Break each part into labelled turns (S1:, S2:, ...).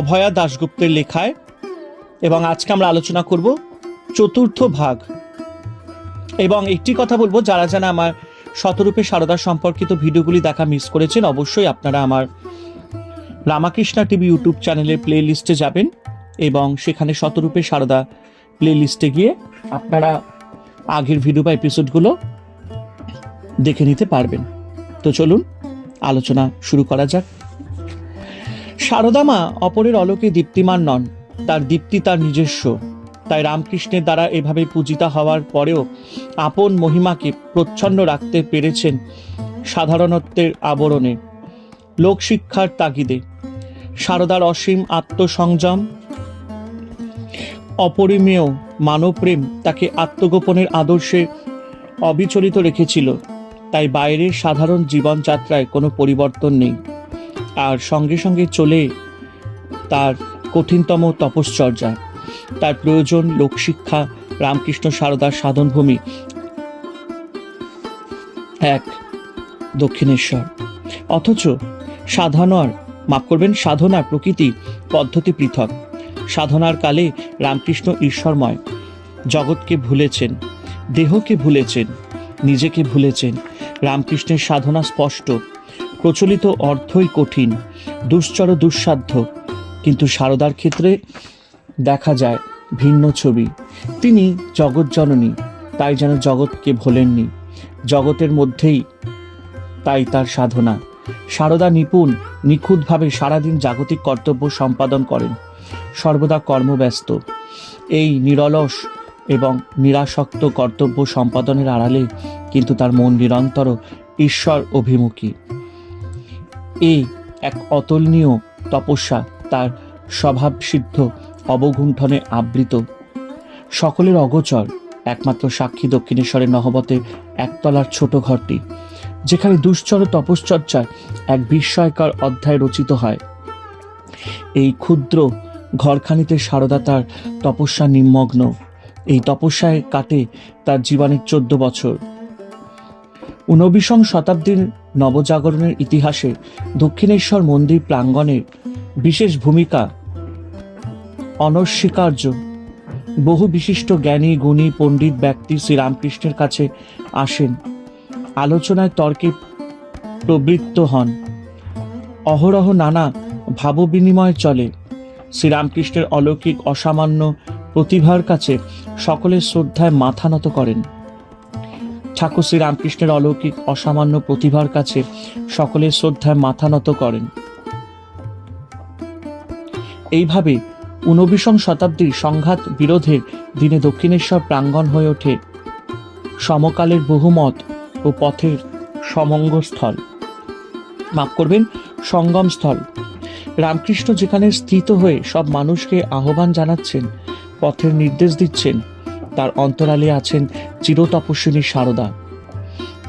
S1: অভয়া দাশগুপ্তের লেখায় এবং আজকে আমরা আলোচনা করব চতুর্থ ভাগ এবং একটি কথা বলবো যারা যারা আমার শতরূপে সারদা সম্পর্কিত ভিডিওগুলি দেখা মিস করেছেন অবশ্যই আপনারা আমার রামাকৃষ্ণা টিভি ইউটিউব চ্যানেলের প্লে লিস্টে যাবেন এবং সেখানে শতরূপে সারদা প্লে লিস্টে গিয়ে আপনারা আগের ভিডিও বা এপিসোডগুলো দেখে নিতে পারবেন তো চলুন আলোচনা শুরু করা যাক শারদামা অপরের অলোকে দীপ্তিমান নন তার দীপ্তি তার নিজস্ব তাই রামকৃষ্ণের দ্বারা এভাবে পূজিতা হওয়ার পরেও আপন মহিমাকে প্রচ্ছন্ন রাখতে পেরেছেন সাধারণত্বের আবরণে লোকশিক্ষার তাগিদে সারদার অসীম আত্মসংযম অপরিমেয় মানবপ্রেম তাকে আত্মগোপনের আদর্শে অবিচলিত রেখেছিল তাই বাইরের সাধারণ জীবনযাত্রায় কোনো পরিবর্তন নেই আর সঙ্গে সঙ্গে চলে তার কঠিনতম তপশ্চর্যা তার প্রয়োজন লোকশিক্ষা রামকৃষ্ণ সারদার সাধনভূমি এক দক্ষিণেশ্বর অথচ সাধনার মাফ করবেন সাধনার প্রকৃতি পদ্ধতি পৃথক সাধনার কালে রামকৃষ্ণ ঈশ্বরময় জগৎকে ভুলেছেন দেহকে ভুলেছেন নিজেকে ভুলেছেন রামকৃষ্ণের সাধনা স্পষ্ট প্রচলিত অর্থই কঠিন দুশ্চর দুঃসাধ্য কিন্তু সারদার ক্ষেত্রে দেখা যায় ভিন্ন ছবি তিনি জগৎ জননী তাই যেন জগৎকে ভোলেননি জগতের মধ্যেই তাই তার সাধনা সারদা নিপুণ নিখুঁতভাবে সারাদিন জাগতিক কর্তব্য সম্পাদন করেন সর্বদা কর্মব্যস্ত এই নিরলস এবং নিরাসক্ত কর্তব্য সম্পাদনের আড়ালে কিন্তু তার মন নিরন্তর ঈশ্বর অভিমুখী এই এক অতুলনীয় তপস্যা তার স্বভাবসিদ্ধ অবগুণ্ঠনে আবৃত সকলের অগোচর একমাত্র সাক্ষী দক্ষিণেশ্বরের নহবতে একতলার ছোট ঘরটি যেখানে দুশ্চর তপশ্চর্চার এক বিস্ময়কর অধ্যায় রচিত হয় এই ক্ষুদ্র ঘরখানিতে সারদা তার তপস্যা নিমগ্ন এই তপস্যায় কাটে তার জীবনের চোদ্দ বছর ঊনবিংশ শতাব্দীর নবজাগরণের ইতিহাসে দক্ষিণেশ্বর মন্দির প্রাঙ্গণের বিশেষ ভূমিকা অনস্বীকার্য বহু বিশিষ্ট জ্ঞানী গুণী পণ্ডিত ব্যক্তি শ্রীরামকৃষ্ণের কাছে আসেন আলোচনায় তর্কে প্রবৃত্ত হন অহরহ নানা ভাববিনিময় চলে শ্রীরামকৃষ্ণের অলৌকিক অসামান্য প্রতিভার কাছে সকলের শ্রদ্ধায় মাথা নত করেন ঠাকুর শ্রীরামকৃষ্ণের অলৌকিক অসামান্য প্রতিভার কাছে সকলের শ্রদ্ধায় মাথা নত করেন এইভাবে ঊনবিংশ শতাব্দীর সংঘাত বিরোধের দিনে দক্ষিণেশ্বর প্রাঙ্গণ হয়ে ওঠে সমকালের বহুমত ও পথের সমঙ্গস্থল মাফ করবেন সঙ্গমস্থল রামকৃষ্ণ যেখানে স্থিত হয়ে সব মানুষকে আহ্বান জানাচ্ছেন পথের নির্দেশ দিচ্ছেন তার অন্তরালে আছেন চিরতপস্বিনী সারদা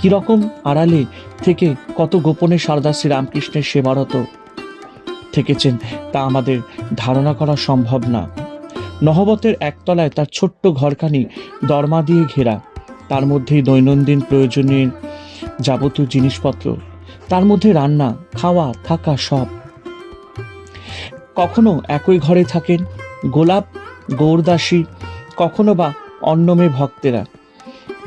S1: কিরকম আড়ালে থেকে কত গোপনে সারদা শ্রীরামকৃষ্ণের সেবারত থেকেছেন তা আমাদের ধারণা করা সম্ভব না নহবতের একতলায় তার ছোট্ট ঘরখানি দরমা দিয়ে ঘেরা তার মধ্যেই দৈনন্দিন প্রয়োজনীয় যাবতীয় জিনিসপত্র তার মধ্যে রান্না খাওয়া থাকা সব কখনো একই ঘরে থাকেন গোলাপ গৌরদাসী কখনো বা অন্নমে ভক্তেরা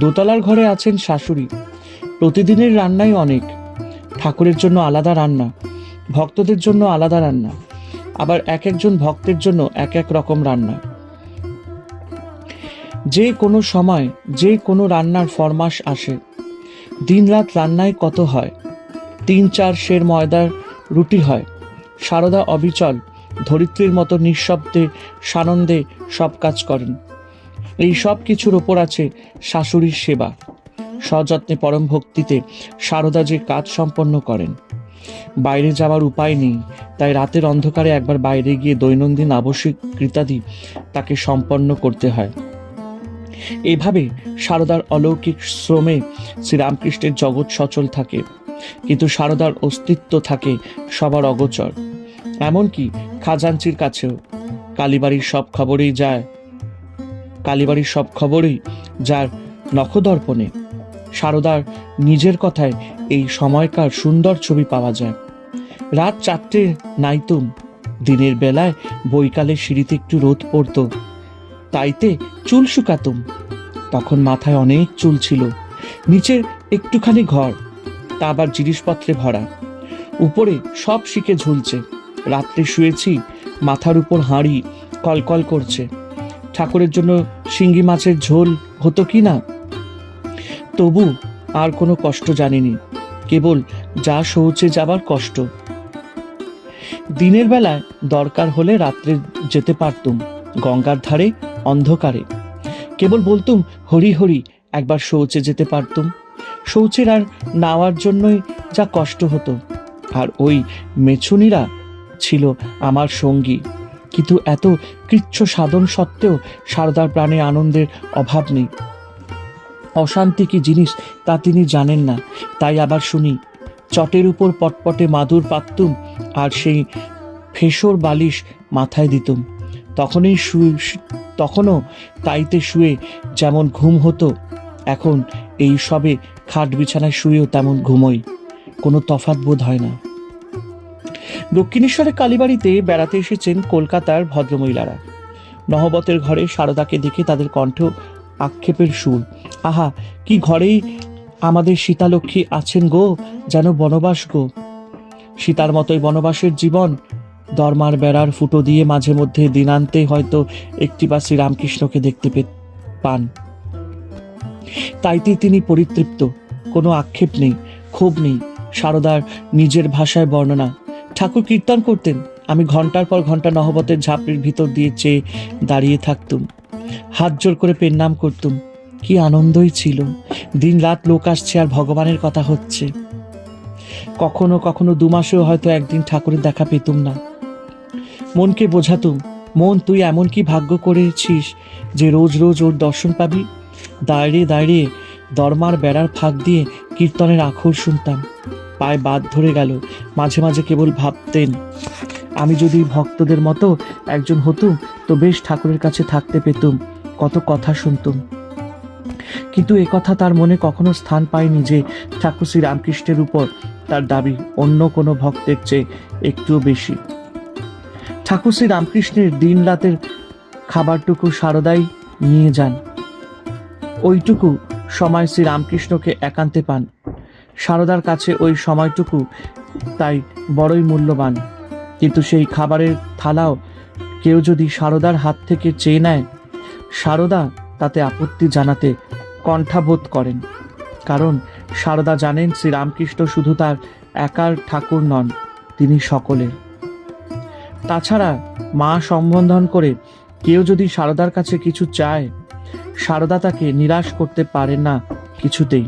S1: দোতলার ঘরে আছেন শাশুড়ি প্রতিদিনের রান্নাই অনেক ঠাকুরের জন্য আলাদা রান্না ভক্তদের জন্য আলাদা রান্না আবার এক একজন ভক্তের জন্য এক এক রকম রান্না যে কোনো সময় যে কোনো রান্নার ফরমাস আসে দিন রাত রান্নায় কত হয় তিন চার শের ময়দার রুটি হয় সারদা অবিচল ধরিত্রীর মতো নিঃশব্দে সানন্দে সব কাজ করেন এই সব কিছুর ওপর আছে শাশুড়ির সেবা সযত্নে পরম ভক্তিতে সারদা যে কাজ সম্পন্ন করেন বাইরে যাওয়ার উপায় নেই তাই রাতের অন্ধকারে একবার বাইরে গিয়ে দৈনন্দিন আবশ্যিক কৃতাদি তাকে সম্পন্ন করতে হয় এভাবে সারদার অলৌকিক শ্রমে শ্রীরামকৃষ্ণের জগৎ সচল থাকে কিন্তু সারদার অস্তিত্ব থাকে সবার অগোচর এমনকি খাজাঞ্চির কাছেও কালীবাড়ির সব খবরেই যায় কালীবাড়ির সব খবরই যার নখদর্পণে সারদার নিজের কথায় এই সময়কার সুন্দর ছবি পাওয়া যায় রাত চারটে নাইতুম দিনের বেলায় বৈকালে সিঁড়িতে একটু রোদ পড়ত তাইতে চুল শুকাতুম তখন মাথায় অনেক চুল ছিল নিচের একটুখানি ঘর তা আবার জিনিসপত্রে ভরা উপরে সব শিখে ঝুলছে রাত্রে শুয়েছি মাথার উপর হাঁড়ি কলকল করছে ঠাকুরের জন্য শিঙ্গি মাছের ঝোল হতো কি না তবু আর কোনো কষ্ট জানিনি কেবল যা শৌচে যাবার কষ্ট দিনের বেলায় দরকার হলে রাত্রে যেতে পারতুম গঙ্গার ধারে অন্ধকারে কেবল বলতুম হরি হরি একবার শৌচে যেতে পারতুম শৌচের আর নাওয়ার জন্যই যা কষ্ট হতো আর ওই মেছুনিরা ছিল আমার সঙ্গী কিন্তু এত কৃচ্ছ সাধন সত্ত্বেও সারদার প্রাণে আনন্দের অভাব নেই অশান্তি কি জিনিস তা তিনি জানেন না তাই আবার শুনি চটের উপর পটপটে মাদুর পাততুম আর সেই ফেসর বালিশ মাথায় দিতুম তখনই শুয়ে তখনও তাইতে শুয়ে যেমন ঘুম হতো এখন এই সবে খাট বিছানায় শুয়েও তেমন ঘুমোই কোনো তফাত বোধ হয় না দক্ষিণেশ্বরের কালীবাড়িতে বেড়াতে এসেছেন কলকাতার ভদ্রমহিলারা নহবতের ঘরে সারদাকে দেখে তাদের কণ্ঠ আক্ষেপের সুর আহা কি ঘরেই আমাদের সীতালক্ষ্মী আছেন গো যেন বনবাস গো সীতার মতোই বনবাসের জীবন দরমার বেড়ার ফুটো দিয়ে মাঝে মধ্যে দিনান্তে হয়তো একটি বা শ্রীরামকৃষ্ণকে দেখতে পান তাইতে তিনি পরিতৃপ্ত কোনো আক্ষেপ নেই ক্ষোভ নেই সারদার নিজের ভাষায় বর্ণনা ঠাকুর কীর্তন করতেন আমি ঘন্টার পর ঘন্টা নহবতের ঝাঁপড়ির ভিতর দিয়ে চেয়ে দাঁড়িয়ে থাকতুম হাত জোর করে পেন নাম করতুম কি আনন্দই ছিল দিন রাত লোক আসছে আর ভগবানের কথা হচ্ছে কখনো কখনো দু মাসেও হয়তো একদিন ঠাকুরের দেখা পেতুম না মনকে বোঝাতুম মন তুই এমন কি ভাগ্য করেছিস যে রোজ রোজ ওর দর্শন পাবি দাঁড়িয়ে দাঁড়িয়ে দরমার বেড়ার ফাঁক দিয়ে কীর্তনের আখর শুনতাম পায়ে বাদ ধরে গেল মাঝে মাঝে কেবল ভাবতেন আমি যদি ভক্তদের মতো একজন হতুম তো বেশ ঠাকুরের কাছে থাকতে পেতুম কত কথা শুনতুম কিন্তু এ কথা তার মনে কখনো স্থান পায়নি যে ঠাকুর শ্রী রামকৃষ্ণের উপর তার দাবি অন্য কোনো ভক্তের চেয়ে একটুও বেশি ঠাকুর শ্রী রামকৃষ্ণের দিন রাতের খাবারটুকু সারদাই নিয়ে যান ওইটুকু সময় শ্রী রামকৃষ্ণকে একান্তে পান সারদার কাছে ওই সময়টুকু তাই বড়ই মূল্যবান কিন্তু সেই খাবারের থালাও কেউ যদি সারদার হাত থেকে চেয়ে নেয় সারদা তাতে আপত্তি জানাতে কণ্ঠাবোধ করেন কারণ সারদা জানেন শ্রীরামকৃষ্ণ শুধু তার একার ঠাকুর নন তিনি সকলের তাছাড়া মা সম্বন্ধন করে কেউ যদি সারদার কাছে কিছু চায় সারদা তাকে নিরাশ করতে পারে না কিছুতেই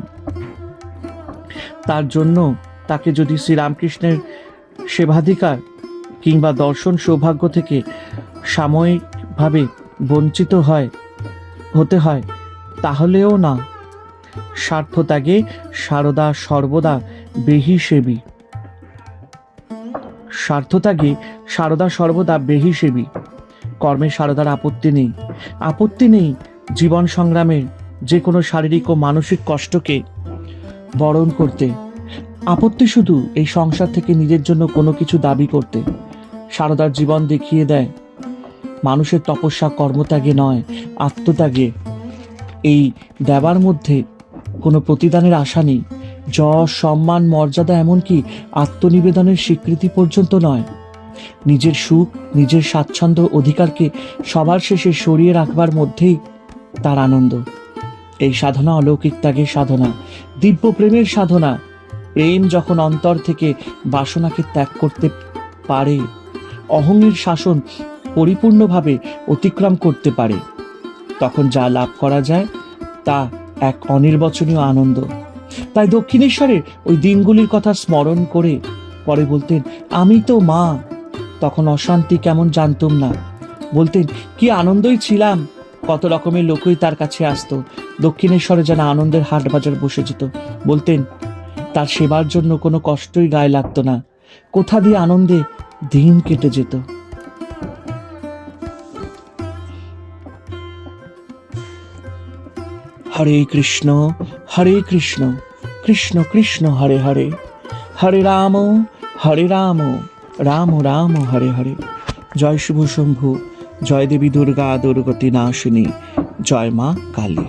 S1: তার জন্য তাকে যদি শ্রীরামকৃষ্ণের সেবাধিকার কিংবা দর্শন সৌভাগ্য থেকে সাময়িকভাবে বঞ্চিত হয় হতে হয় তাহলেও না স্বার্থ ত্যাগে সারদা সর্বদা বেহিসেবী ত্যাগে সারদা সর্বদা বেহিসেবী কর্মে সারদার আপত্তি নেই আপত্তি নেই জীবন সংগ্রামের যে কোনো শারীরিক ও মানসিক কষ্টকে বরণ করতে আপত্তি শুধু এই সংসার থেকে নিজের জন্য কোনো কিছু দাবি করতে সারদার জীবন দেখিয়ে দেয় মানুষের তপস্যা কর্মত্যাগে নয় আত্মত্যাগে এই দেবার মধ্যে কোনো প্রতিদানের আশা নেই যশ সম্মান মর্যাদা এমনকি আত্মনিবেদনের স্বীকৃতি পর্যন্ত নয় নিজের সুখ নিজের স্বাচ্ছন্দ্য অধিকারকে সবার শেষে সরিয়ে রাখবার মধ্যেই তার আনন্দ এই সাধনা অলৌকিক ত্যাগের সাধনা দিব্য প্রেমের সাধনা প্রেম যখন অন্তর থেকে বাসনাকে ত্যাগ করতে পারে অহংয়ের শাসন পরিপূর্ণভাবে অতিক্রম করতে পারে তখন যা লাভ করা যায় তা এক অনির্বচনীয় আনন্দ তাই দক্ষিণেশ্বরের ওই দিনগুলির কথা স্মরণ করে পরে বলতেন আমি তো মা তখন অশান্তি কেমন জানতুম না বলতেন কি আনন্দই ছিলাম কত রকমের লোকই তার কাছে আসতো দক্ষিণেশ্বরে যেন আনন্দের হাট বাজার বসে যেত বলতেন তার সেবার জন্য কোনো কষ্টই গায়ে লাগতো না কোথা দিয়ে আনন্দে দিন কেটে যেত হরে কৃষ্ণ হরে কৃষ্ণ কৃষ্ণ কৃষ্ণ হরে হরে হরে রাম হরে রাম রাম রাম হরে হরে জয় শুভ শম্ভু জয় দেবী দুর্গা দুর্গতি নাশিনী জয় মা কালী